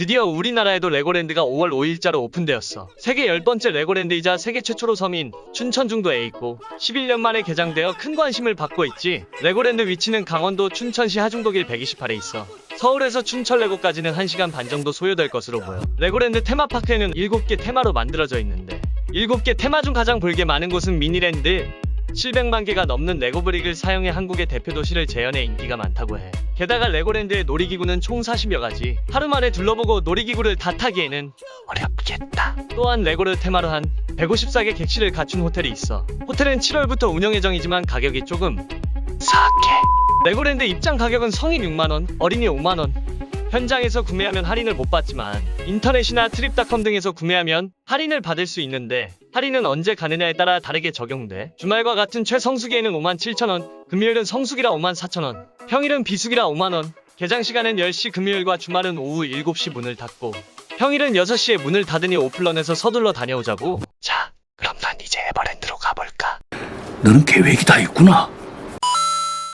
드디어 우리나라에도 레고랜드가 5월 5일자로 오픈되었어. 세계 10번째 레고랜드이자 세계 최초로 서민 춘천 중도에 있고 11년 만에 개장되어 큰 관심을 받고 있지. 레고랜드 위치는 강원도 춘천시 하중도길 128에 있어. 서울에서 춘천 레고까지는 1시간 반 정도 소요될 것으로 보여. 레고랜드 테마파크에는 7개 테마로 만들어져 있는데 7개 테마 중 가장 볼게 많은 곳은 미니랜드 700만 개가 넘는 레고브릭을 사용해 한국의 대표 도시를 재현해 인기가 많다고 해. 게다가 레고랜드의 놀이기구는 총 40여 가지. 하루 만에 둘러보고 놀이기구를 다 타기에는 어렵겠다. 또한 레고를 테마로 한 154개 객실을 갖춘 호텔이 있어. 호텔은 7월부터 운영 예정이지만 가격이 조금 싸게. 레고랜드 입장 가격은 성인 6만원, 어린이 5만원. 현장에서 구매하면 할인을 못 받지만 인터넷이나 트립닷컴 등에서 구매하면 할인을 받을 수 있는데 할인은 언제 가느냐에 따라 다르게 적용돼. 주말과 같은 최성수기에는 5만 7천원 금요일은 성수기라 5만 4천원 평일은 비수기라 5만원 개장 시간은 10시 금요일과 주말은 오후 7시 문을 닫고 평일은 6시에 문을 닫으니 오플런에서 서둘러 다녀오자고. 자 그럼 난 이제 에버랜드로 가볼까? 너는 계획이 다 있구나.